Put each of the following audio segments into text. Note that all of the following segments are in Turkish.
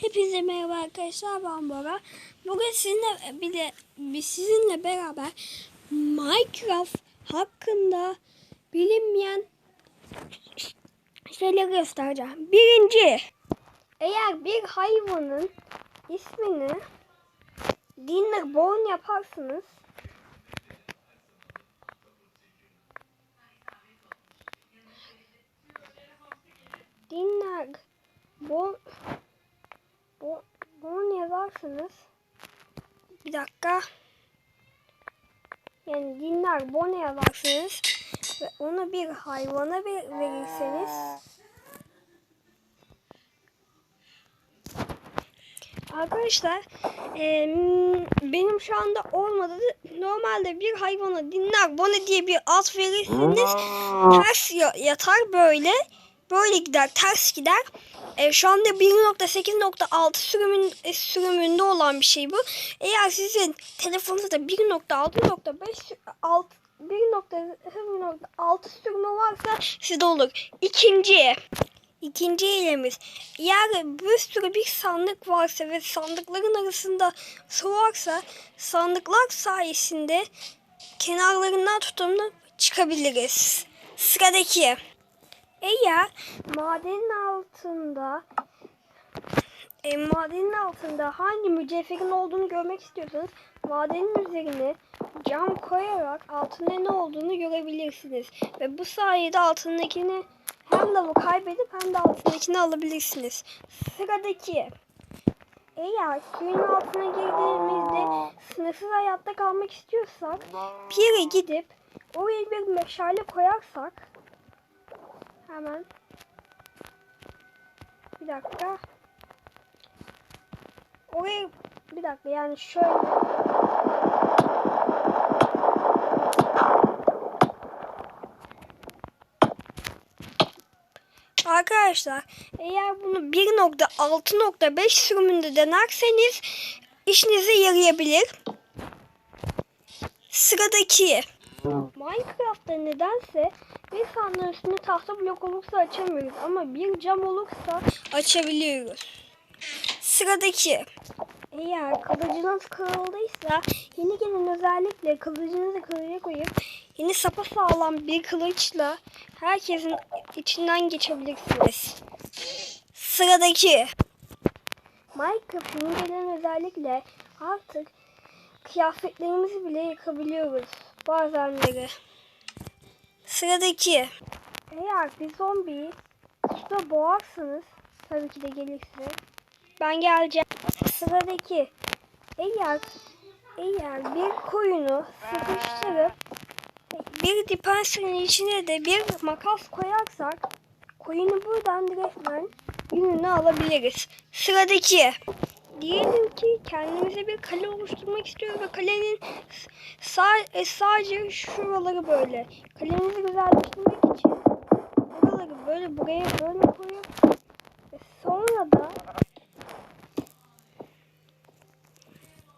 Hepinize merhaba arkadaşlar ben Bora. Bugün sizinle bir de biz sizinle beraber Minecraft hakkında bilinmeyen şeyleri göstereceğim. Birinci, eğer bir hayvanın ismini dinle born yaparsınız dinler born bu, yazarsınız. Bir dakika. Yani dinler bunu yazarsınız. Ve onu bir hayvana ver, verirseniz. Arkadaşlar em, benim şu anda olmadı. Normalde bir hayvana dinler bunu diye bir ad verirsiniz. Ters ya- yatar böyle. Böyle gider ters gider. E, şu anda 1.8.6 sürümün, e, sürümünde olan bir şey bu. Eğer sizin telefonunuzda 1.6.5 alt 1.0.6 sürümü varsa sizde olur. İkinci. İkinci elemiz. Eğer bir sürü bir sandık varsa ve sandıkların arasında su varsa sandıklar sayesinde kenarlarından tutumlu çıkabiliriz. Sıradaki. Eğer madenin altında e, madenin altında hangi mücevherin olduğunu görmek istiyorsanız madenin üzerine cam koyarak altında ne olduğunu görebilirsiniz. Ve bu sayede altındakini hem lavı kaybedip hem de altındakini alabilirsiniz. Sıradaki eğer suyun altına girdiğimizde sınırsız hayatta kalmak istiyorsak bir yere gidip oraya bir meşale koyarsak Hemen. Bir dakika. Oraya bir dakika yani şöyle. Arkadaşlar eğer bunu 1.6.5 sürümünde denerseniz işinize yarayabilir. Sıradaki Minecraft'ta nedense bir sandığın üstünde tahta blok olursa açamıyoruz ama bir cam olursa açabiliyoruz. Sıradaki eğer kılıcınız kırıldıysa yeni gelen özellikle kılıcınızı kılıca koyup yeni sapa sağlam bir kılıçla herkesin içinden geçebilirsiniz. Sıradaki Minecraft'ın yeni gelen özellikle artık kıyafetlerimizi bile yıkabiliyoruz bazenleri. Sıradaki eğer bir zombiyi suda boğarsanız tabii ki de gelirse ben geleceğim. Sıradaki eğer eğer bir koyunu sıkıştırıp bir dispenser'ın içine de bir makas koyarsak koyunu buradan resmen yününü alabiliriz. Sıradaki Diyelim ki kendimize bir kale oluşturmak istiyoruz ve kalenin sağ, e, sadece şuraları böyle. Kalemizi güzelleştirmek için buraları böyle buraya böyle koyup ve sonra da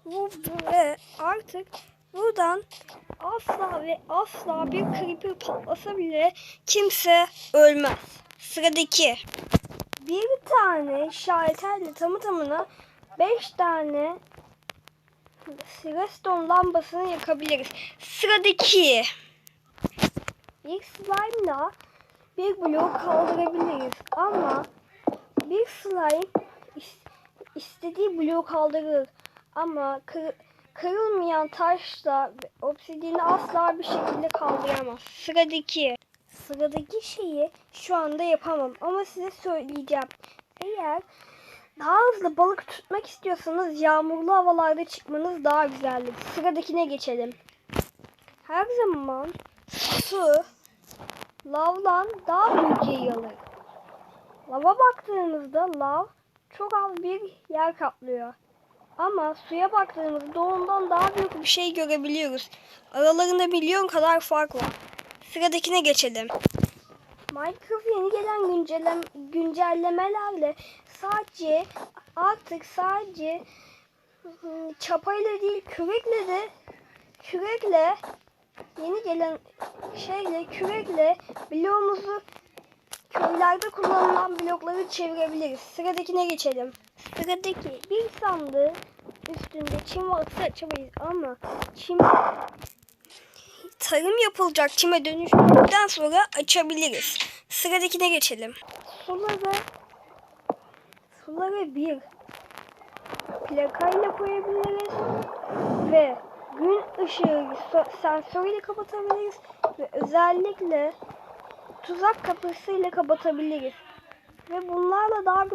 bu ve artık buradan asla ve asla bir creeper patlasa bile kimse ölmez. Sıradaki bir tane şaheterle tamı tamına 5 tane redstone lambasını yakabiliriz. Sıradaki bir slime'la bir blok kaldırabiliriz ama bir slime is- istediği bloğu kaldırır ama kır- kırılmayan taşla obsidiyeni asla bir şekilde kaldıramaz. Sıradaki sıradaki şeyi şu anda yapamam ama size söyleyeceğim. Eğer daha hızlı balık tutmak istiyorsanız yağmurlu havalarda çıkmanız daha güzeldir. Sıradakine geçelim. Her zaman su lavdan daha büyük yayılır. Lava baktığımızda lav çok az bir yer kaplıyor. Ama suya baktığımızda ondan daha büyük bir şey görebiliyoruz. Aralarında milyon kadar fark var. Sıradakine geçelim. Minecraft yeni gelen güncellem güncellemelerle sadece artık sadece ıı, çapayla değil kürekle de kürekle yeni gelen şeyle kürekle bloğumuzu köylerde kullanılan blokları çevirebiliriz. Sıradakine geçelim. Sıradaki bir sandığı üstünde çim varsa açamayız ama çim tarım yapılacak çime dönüştükten sonra açabiliriz. Sıradakine geçelim. Suları suları bir plakayla koyabiliriz ve gün ışığı sensörüyle kapatabiliriz ve özellikle tuzak kapısıyla kapatabiliriz. Ve bunlarla daha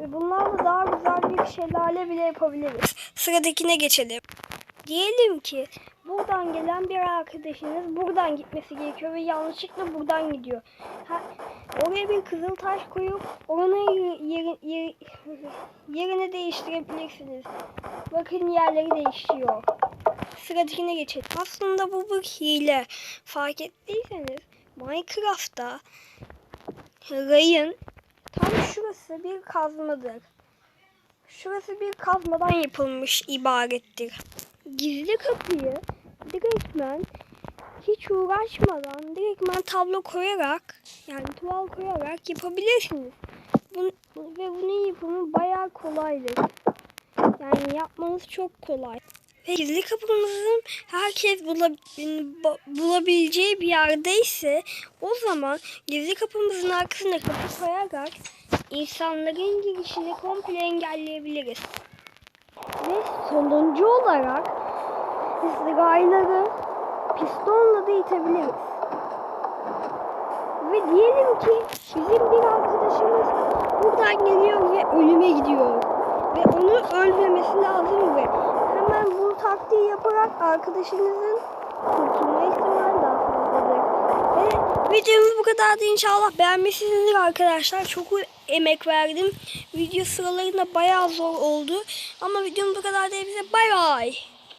ve bunlarla daha güzel bir şelale bile yapabiliriz. Sıradakine geçelim. Diyelim ki buradan gelen bir arkadaşınız buradan gitmesi gerekiyor ve yanlışlıkla buradan gidiyor. Ha, oraya bir kızıl taş koyup oranın yeri, yeri, yerini değiştirebilirsiniz. Bakın yerleri değişiyor. Sıradakine geçelim. Aslında bu bir hile. Fark ettiyseniz Minecraft'ta rayın tam şurası bir kazmadır. Şurası bir kazmadan yapılmış ibarettir. Gizli kapıyı direktmen hiç uğraşmadan direktmen tablo koyarak yani tuval koyarak yapabilirsiniz. Bun, ve bunun yapımı bayağı kolaydır. Yani yapmanız çok kolay. Ve gizli kapımızın herkes bula- ba- bulabileceği bir yerdeyse o zaman gizli kapımızın arkasına kapı koyarak insanların girişini komple engelleyebiliriz. Ve sonuncu olarak rayları pistonla da itebiliriz. Ve diyelim ki bizim bir arkadaşımız buradan geliyor ve ölüme gidiyor. Ve onu ölmemesi lazım ve hemen bu taktiği yaparak arkadaşınızın kurtulma ihtimali daha fazladır. Ve videomuz bu kadardı inşallah beğenmişsinizdir arkadaşlar. Çok emek verdim. Video sıralarında bayağı zor oldu. Ama videomuz bu kadar değil bize bay bay.